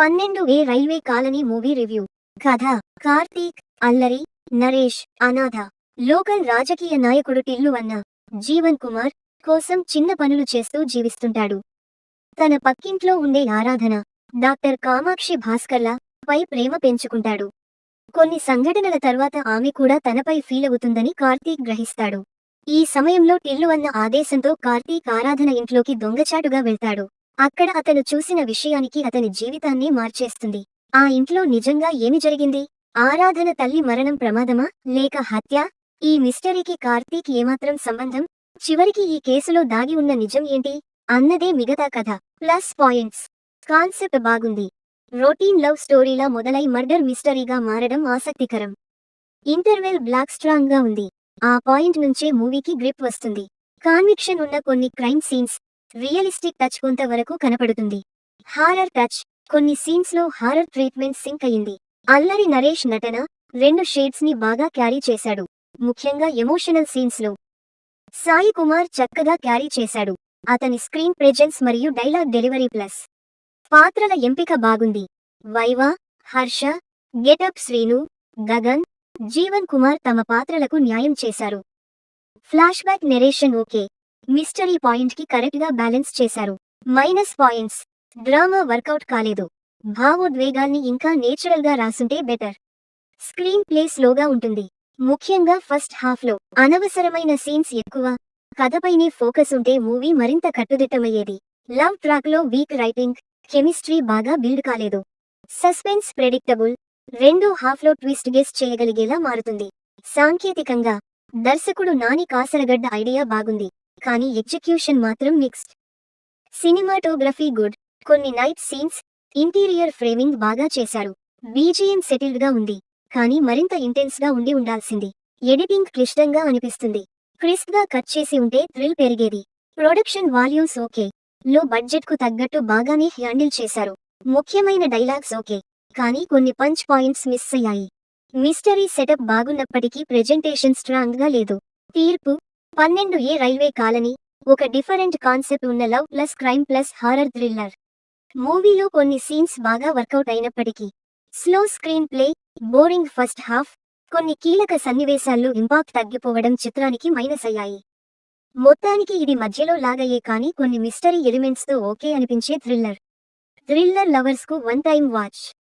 పన్నెండు A railway colony movie review. కథ కార్తీక్ అల్లరి నరేష్ అనాథ. లోకల్ రాజకీయ నాయకుడు టిల్లు అన్న. జీవన్ కుమార్ కోసం చిన్న పనులు చేస్తూ జీవిస్తుంటాడు. తన పక్కింట్లో ఉండే ఆరాధన. డాక్టర్ కామాక్షి భాస్కర్ల పై ప్రేమ పెంచుకుంటాడు. కొన్ని సంఘటనల తర్వాత ఆమె కూడా తనపై ఫీల్ అవుతుందని కార్తీక్ గ్రహిస్తాడు. ఈ సమయంలో టిల్లు అన్న ఆదేశంతో కార్తీక్ ఆరాధన ఇంట్లోకి దొంగచాటుగా వెళ్తాడు. అక్కడ అతను చూసిన విషయానికి అతని జీవితాన్ని మార్చేస్తుంది. ఆ ఇంట్లో నిజంగా ఏమి జరిగింది? ఆరాధన తల్లి మరణం ప్రమాదమా? లేక హత్య? ఈ మిస్టరీకి కార్తీక్ ఏమాత్రం సంబంధం? చివరికి ఈ కేసులో దాగి ఉన్న నిజం ఏంటి? అన్నదే మిగతా కథ. Plus points. కాన్సెప్ట్ బాగుంది. రొటీన్ లవ్ స్టోరీలా మొదలై మర్డర్ మిస్టరీగా మారడం ఆసక్తికరం. ఇంటర్వెల్ బ్లాక్ స్ట్రాంగ్గా ఉంది. ఆ పాయింట్ నుంచే మూవీకి గ్రిప్ వస్తుంది. కాన్విక్షన్ ఉన్న కొన్ని క్రైమ్ సీన్స్ రియలిస్టిక్ టచ్ కొంతవరకు కనపడుతుంది. హారర్ టచ్ కొన్ని సీన్స్లో హారర్ ట్రీట్మెంట్ సింక్ అయింది. అల్లరి నరేష్ నటన రెండు షేడ్స్ని బాగా క్యారీ చేశాడు. ముఖ్యంగా ఎమోషనల్ సీన్స్లో సాయి కుమార్ చక్కగా క్యారీ చేశాడు. అతని స్క్రీన్ ప్రెజెన్స్ మరియు డైలాగ్ డెలివరీ ప్లస్ పాత్రల ఎంపిక బాగుంది. వైవా హర్ష గెటప్ శ్రీను గగన్ జీవన్ కుమార్ తమ పాత్రలకు న్యాయం చేశారు. Flashback narration okay. మిస్టరీ పాయింట్కి కరెక్ట్గా బ్యాలెన్స్ చేశారు. Minus points. డ్రామా వర్కౌట్ కాలేదు. భావోద్వేగాల్ని ఇంకా నేచురల్గా రాసుంటే బెటర్. స్క్రీన్ ప్లే స్లోగా ఉంటుంది. ముఖ్యంగా ఫస్ట్ హాఫ్లో అనవసరమైన సీన్స్ ఎక్కువ. కథపైనే ఫోకస్ ఉంటే మూవీ మరింత కట్టుదిట్టమయ్యేది. లవ్ ట్రాక్లో వీక్ రైటింగ్. కెమిస్ట్రీ బాగా బిల్డ్ కాలేదు. Suspense predictable. రెండో హాఫ్లో ట్విస్ట్ గెస్ చేయగలిగేలా మారుతుంది. సాంకేతికంగా. దర్శకుడు నాని కాసరగడ్డ ఐడియా బాగుంది. కానీ ఎగ్జిక్యూషన్ మాత్రం మిక్స్డ్ సినిమాటోగ్రఫీ గుడ్ కొన్ని నైట్ సీన్స్ ఇంటీరియర్ ఫ్రేమింగ్ బాగా చేశారు. బీజిఎం సెటిల్డ్గా ఉంది. కానీ మరింత ఇంటెన్స్గా ఉండి ఉండాల్సింది. ఎడిటింగ్ క్లిష్టంగా అనిపిస్తుంది. క్రిస్ప్గా కట్ చేసి ఉంటే థ్రిల్ పెరిగేది. ప్రొడక్షన్ వాల్యూమ్స్ ఓకే లో బడ్జెట్కు తగ్గట్టు బాగానే హ్యాండిల్ చేశారు. ముఖ్యమైన డైలాగ్స్ ఓకే కానీ కొన్ని పంచ్ పాయింట్స్ మిస్ అయ్యాయి. మిస్టరీ సెటప్ బాగున్నప్పటికీ ప్రెజెంటేషన్ స్ట్రాంగ్గా లేదు. తీర్పు పన్నెండు ఏ రైల్వే కాలనీ ఒక డిఫరెంట్ కాన్సెప్ట్ ఉన్న love plus crime plus horror thriller. మూవీలో కొన్ని సీన్స్ బాగా వర్కౌట్ అయినప్పటికీ slow screenplay boring first half కొన్ని కీలక సన్నివేశాల్లో ఇంపాక్ట్ తగ్గిపోవడం చిత్రానికి మైనస్ అయ్యాయి. మొత్తానికి ఇది మధ్యలో లాగయ్యే కానీ కొన్ని మిస్టరీ ఎలిమెంట్స్తో ఓకే అనిపించే థ్రిల్లర్. థ్రిల్లర్ లవర్స్కు వన్ టైం వాచ్.